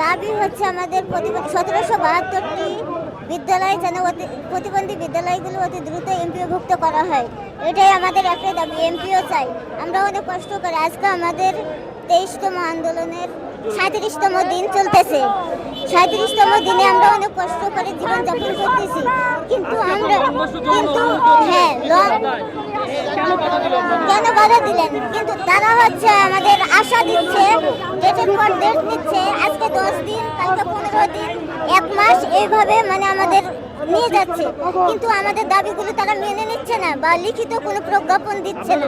দাবি? হচ্ছে আমাদের সতেরোশো বাহাত্তরটি বিদ্যালয় যেন অতি প্রতিবন্ধী বিদ্যালয়গুলো অতি দ্রুত এমপিওভুক্ত করা হয়। এটাই আমাদের একটাই দাবি এমপিও চাই। আমরা অনেক কষ্ট করে আজকে আমাদের তেইশতম আন্দোলনের সাঁত্রিশতম দিন চলতেছে। সাঁত্রিশতম দিনে আমরা অনেক কষ্ট করে জীবনযাপন করতেছি। কিন্তু আমরা কিন্তু হ্যাঁ কেন বাধা দিলেন? কিন্তু তারা হচ্ছে আমাদের আশা দিচ্ছে ডেটের পর ডেট দিচ্ছে আজকে দশ দিন কালকে পনেরো দিন এক মাস এইভাবে মানে আমাদের নিয়ে যাচ্ছে। কিন্তু আমাদের দাবিগুলো তারা মেনে নিচ্ছে না বা লিখিত কোনো প্রজ্ঞাপন দিচ্ছে না।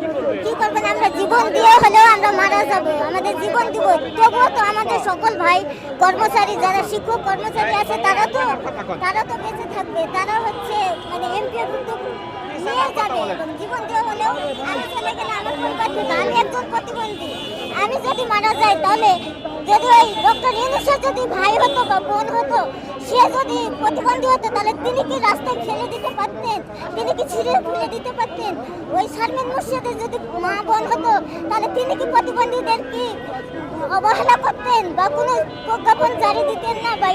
কি করবে? কি করবেন? আমরা জীবন মারা যাব, আমাদের জীবন দিব। তবুও তো আমাদের সকল ভাই কর্মচারী, যারা শিক্ষক কর্মচারী আছে, তারা তো তারা তো বেঁচে থাকবে। তারা হচ্ছে মানে এমপি নিয়ে যাবে জীবন দিয়ে হলেও আমি যদি মারা যাই, তাহলে যদি ওই ডক্টর যদি ভাই হতো বা বোন হতো, সে যদি প্রতিবন্ধী হতো, তাহলে তিনি কি রাস্তায় ফেলে দিতে পারতেন তিনি কি ছিঁড়ে দিতে পারতেন? ওই মুর্শিদের যদি মা বোন হতো, তাহলে তিনি কি প্রতিবন্ধীদের কি অবহেলা করতেন বা কোনো প্রজ্ঞাপন জারি দিতেন না বা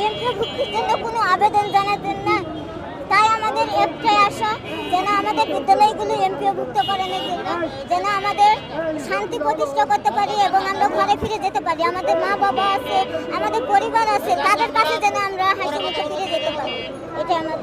জন্য কোনো আবেদন জানাতেন না? তাই আমাদের একটাই আশা, যেন আমাদের বিদ্যালয়গুলো এমপিও ভুক্ত করানোর জন্য, যেন আমাদের শান্তি প্রতিষ্ঠা করতে পারি এবং আমরা ঘরে ফিরে যেতে পারি। আমাদের মা বাবা আছে, আমাদের পরিবার আছে, তাদের কাছে যেন আমরা